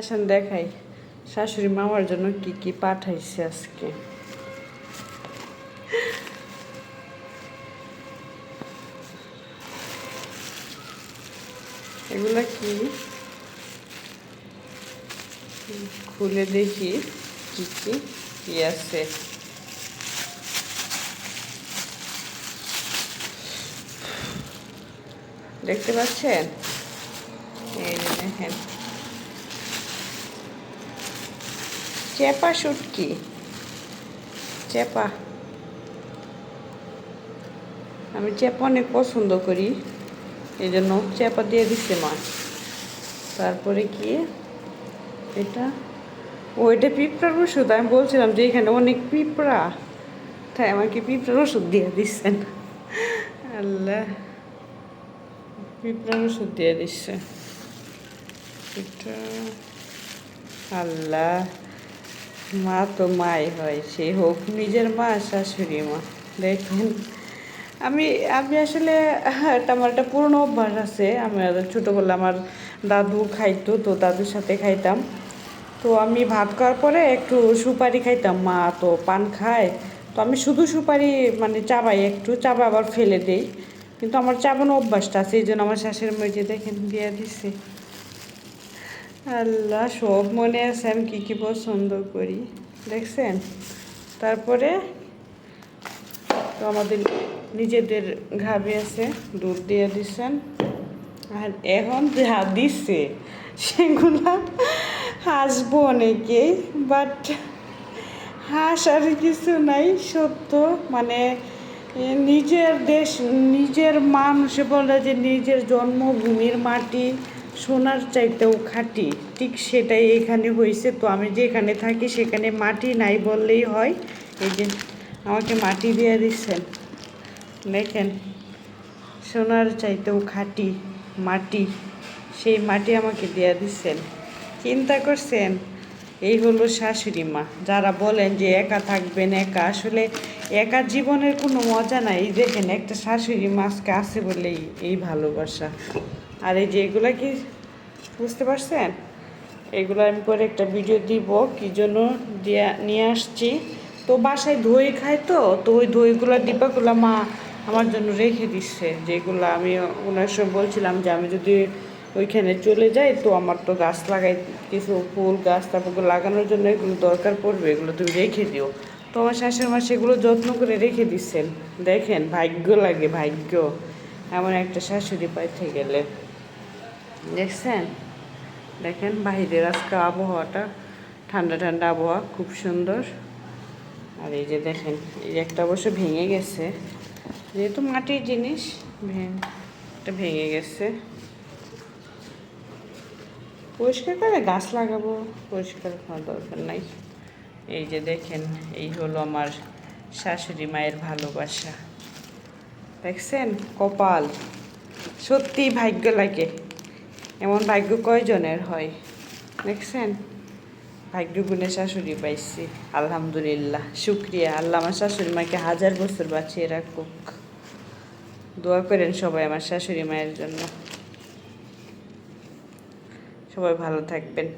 আসেন দেখাই, শাশুড়ি মামার জন্য কি কি পাঠাইছে আজকে? এগুলা কি? খুলে দেখি কি কি কি আছে? দেখতে পাচ্ছেন? এই দেখেন। চেপা শুটকি চেপা। আমি চেপা অনেক পছন্দ করি এই জন্য চেপা দিয়ে দিচ্ছে মা। তারপরে কি? এটা? ও, এটা পিঁপড়ার ওষুধ। আমি বলছিলাম যে এখানে অনেক পিঁপড়া। তাই আমাকে পিঁপড়ার ওষুধ দিয়ে দিচ্ছেন আল্লাহ। পিঁপড়ার ওষুধ দিয়ে দিচ্ছে এটা? আল্লাহ। মা তো মাই হয়, সে হোক, নিজের মা, শাশুড়ি মা। দেখুন, আমি আমি আসলে, এটা আমার একটা পুরনো অভ্যাস আছে। আমি ছোটোবেলা আমার দাদু খাইতো, তো দাদুর সাথে খাইতাম। তো আমি ভাত খাওয়ার পরে একটু সুপারি খাইতাম। মা তো পান খায়। তো আমি শুধু সুপারি মানে চাবাই, একটু চাবা আবার ফেলে দেই। কিন্তু আমার চাবানো অভ্যাসটা আছে, এই জন্য আমার শাশুড়ি মেয়ে দেখেন, দিয়ে দিছে। আল্লাহ, সব মনে আছে, আমি কী কী পছন্দ করি, দেখছেন? তারপরে তো আমাদের নিজেদের ঘাবি আছে, দুধ দিয়ে দিচ্ছেন আর এখন যা দিচ্ছে সেগুলা হাসবো অনেকেই বাট হাসার কিছু নাই, সত্য। মানে নিজের দেশ, নিজের মানুষে বলে যে নিজের জন্মভূমির মাটি সোনার চাইতেও খাঁটি, ঠিক সেটাই এখানে হয়েছে তো আমি যেখানে থাকি সেখানে মাটি নাই বললেই হয়। এই যে আমাকে মাটি দিয়ে দিচ্ছেন দেখেন, সোনার চাইতেও খাঁটি মাটি, সেই মাটি আমাকে দিয়ে দিচ্ছেন চিন্তা করছেন? এই হলো শাশুড়ি মা। যারা বলেন যে একা থাকবেন একা, আসলে একা জীবনের কোনো মজা নাই। দেখেন, একটা শাশুড়ি মাছকে আছে বলেই এই ভালোবাসা। আর এই যে এগুলা কি বুঝতে পারছেন? এগুলো আমি পরে একটা ভিডিও দিব, কি জন্য দিয়া, নিয়ে আসছি। তো বাসায় দই খায় তো তো ওই দইগুলো ডিব্বাগুলো মা আমার জন্য রেখে দিচ্ছে। যেগুলো আমি ওনার সঙ্গে বলছিলাম যে আমি যদি ওইখানে চলে যাই, তো আমার তো গাছ লাগাই, কিছু ফুল গাছ, তারপর লাগানোর জন্য এগুলো দরকার পড়বে, এগুলো তুমি রেখে দিও। তো আমার শাশুড়ি মা সেগুলো যত্ন করে রেখে দিচ্ছেন। দেখেন, ভাগ্য লাগে, ভাগ্য। এমন একটা শাশুড়ি পাইতে গেলে। দেখছেন? দেখেন বাহিরের আজকে আবহাওয়াটা, ঠান্ডা ঠান্ডা আবহাওয়া, খুব সুন্দর। আর এই যে দেখেন, এই একটা অবশ্য ভেঙে গেছে। যেহেতু মাটির জিনিস এটা ভেঙে গেছে। পরিষ্কার করে গাছ লাগাবো, পরিষ্কার করার দরকার নাই। এই যে দেখেন, এই হলো আমার শাশুড়ি মায়ের ভালোবাসা। দেখছেন? কপাল। সত্যি ভাগ্য লাগে। এমন ভাগ্য কয়জনের হয়? দেখছেন? ভাগ্য গুণে শাশুড়ি পাইছি, আলহামদুলিল্লাহ, শুক্রিয়া। আল্লাহ আমার শাশুড়ি মাকে হাজার বছর বাঁচিয়ে রাখুক। দোয়া করেন সবাই আমার শাশুড়ি মায়ের জন্য। সবাই ভালো থাকবেন।